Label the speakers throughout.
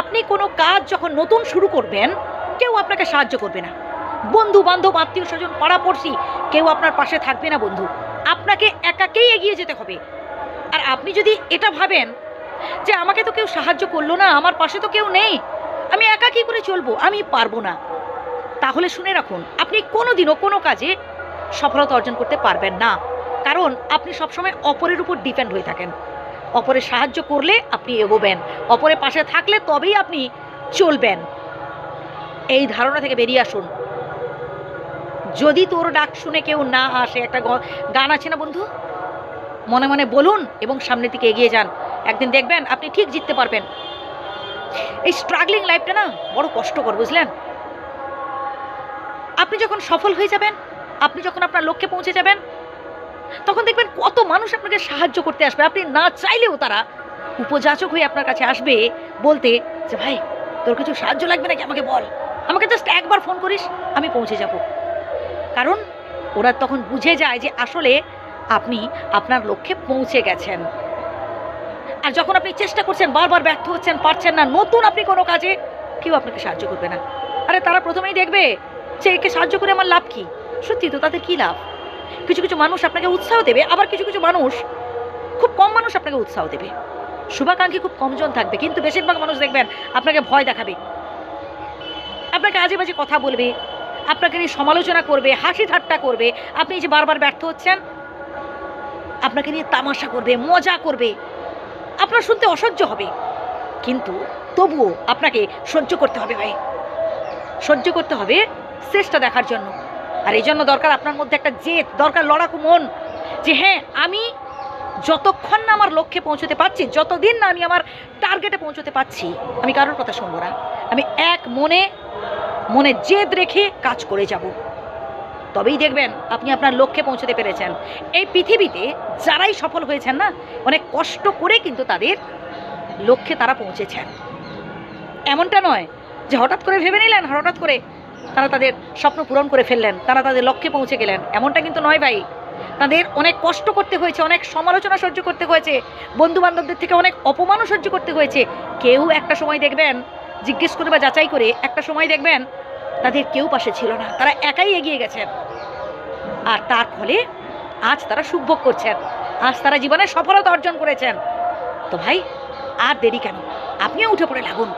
Speaker 1: আপনি কোনো কাজ যখন নতুন শুরু করবেন, কেউ আপনাকে সাহায্য করবে না। বন্ধু, বান্ধব, আত্মীয় স্বজন, পাড়াপড়শি, কেউ আপনার পাশে থাকবে না বন্ধু। আপনাকে একাকেই এগিয়ে যেতে হবে। আর আপনি যদি এটা ভাবেন যে আমাকে তো কেউ সাহায্য করল না, আমার পাশে তো কেউ নেই, আমি একা কী করে চলবো? আমি পারব না। তাহলে শুনে রাখুন, আপনি কোনো দিনও কোনো কাজে সফলতা অর্জন করতে পারবেন না। কারণ আপনি সবসময় অপরের উপর ডিপেন্ড হয়ে থাকেন। অপরের সাহায্য করলে আপনি এগোবেন। অপরের পাশে থাকলে তবেই আপনি চলবেন। এই ধারণা থেকে বেরিয়ে আসুন। যদি তোর ডাক শুনে কেউ না আসে, একটা গান আছে না বন্ধু? মনে মনে বলুন এবং সামনের দিকে এগিয়ে যান। একদিন দেখবেন আপনি ঠিক জিততে পারবেন। এই স্ট্রাগলিং লাইফটা না বড় কষ্টকর, বুঝলেন? আপনি যখন সফল হয়ে যাবেন, আপনি যখন আপনার লক্ষ্যে পৌঁছে যাবেন তখন দেখবেন কত মানুষ আপনাকে সাহায্য করতে আসবে। আপনি না চাইলেও তারা উপযাচক হয়ে আপনার কাছে আসবে বলতে যে, ভাই, তোর কিছু সাহায্য লাগবে নাকি আমাকে বল? আমাকে জাস্ট একবার ফোন করিস, আমি পৌঁছে যাব। কারণ ওরা তখন বুঝে যায় যে আসলে আপনি আপনার লক্ষ্যে পৌঁছে গেছেন। আর যখন আপনি চেষ্টা করছেন, বারবার ব্যর্থ হচ্ছেন, পারছেন না, নতুন আপনি কোনো কাজে, কেউ আপনাকে সাহায্য করবে না। আরে তারা প্রথমেই দেখবে যে, একে সাহায্য করে আমার লাভ কি? সত্যি তো তাদের কী লাভ? কিছু কিছু মানুষ আপনাকে উৎসাহ দেবে, আবার কিছু কিছু মানুষ, খুব কম মানুষ আপনাকে উৎসাহ দেবে। শুভাকাঙ্ক্ষী খুব কমজন থাকবে, কিন্তু বেশিরভাগ মানুষ দেখবেন আপনাকে ভয় দেখাবে। আপনাকে আজে বাজে কথা বলবে, আপনাকে নিয়ে সমালোচনা করবে, হাসি ঠাট্টা করবে, আপনি যে বারবার ব্যর্থ হচ্ছেন, আপনাকে নিয়ে তামাশা করবে, মজা করবে, আপনার শুনতে অসহ্য হবে। কিন্তু তবুও আপনাকে সহ্য করতে হবে ভাই। সহ্য করতে হবে চেষ্টা দেখার জন্য। আর এই জন্য দরকার আপনার মধ্যে একটা জেদ, দরকার লড়াকু মন যে হ্যাঁ আমি যতক্ষণ না আমার লক্ষ্যে পৌঁছতে পারছি, যতদিন না আমি আমার টার্গেটে পৌঁছতে পারছি, আমি কারোর কথা শুনব না। আমি এক মনে মনে জেদ রেখে কাজ করে যাব। তবেই দেখবেন আপনি আপনার লক্ষ্যে পৌঁছতে পেরেছেন। এই পৃথিবীতে যারাই সফল হয়েছেন না, অনেক কষ্ট করে কিন্তু তাদের লক্ষ্যে তারা পৌঁছেছেন। এমনটা নয় যে হঠাৎ করে ভেবে নিলেন, হঠাৎ করে তারা তাদের স্বপ্ন পূরণ করে ফেললেন, তারা তাদের লক্ষ্যে পৌঁছে গেলেন। এমনটা কিন্তু নয় ভাই। তাদের অনেক কষ্ট করতে হয়েছে, অনেক সমালোচনা সহ্য করতে হয়েছে বন্ধু বান্ধবদের থেকে অনেক অপমানও সহ্য করতে হয়েছে। কেউ একটা সময় দেখবেন, জিজ্ঞেস করে বা যাচাই করে একটা সময় দেখবেন, তাদের কেউ পাশে ছিল না। তারা একাই এগিয়ে গেছেন। আর তার ফলে আজ তারা সুখভোগ করছেন। আজ তারা জীবনে সফলতা অর্জন করেছেন। তো ভাই, আর দেরি কেন? আপনিও উঠে পড়ে লাগুন।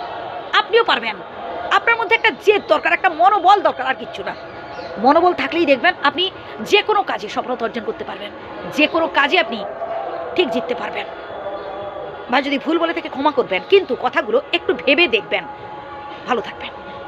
Speaker 1: আপনিও পারবেন। আপনার মধ্যে একটা জেদ দরকার, একটা মনোবল দরকার, আর কিচ্ছু না। মনোবল থাকলেই দেখবেন আপনি যে কোনো কাজে সফলতা অর্জন করতে পারবেন। যে কোনো কাজে আপনি ঠিক জিততে পারবেন। বা যদি ভুল বলে থেকে ক্ষমা করবেন, কিন্তু কথাগুলো একটু ভেবে দেখবেন। ভালো থাকবেন।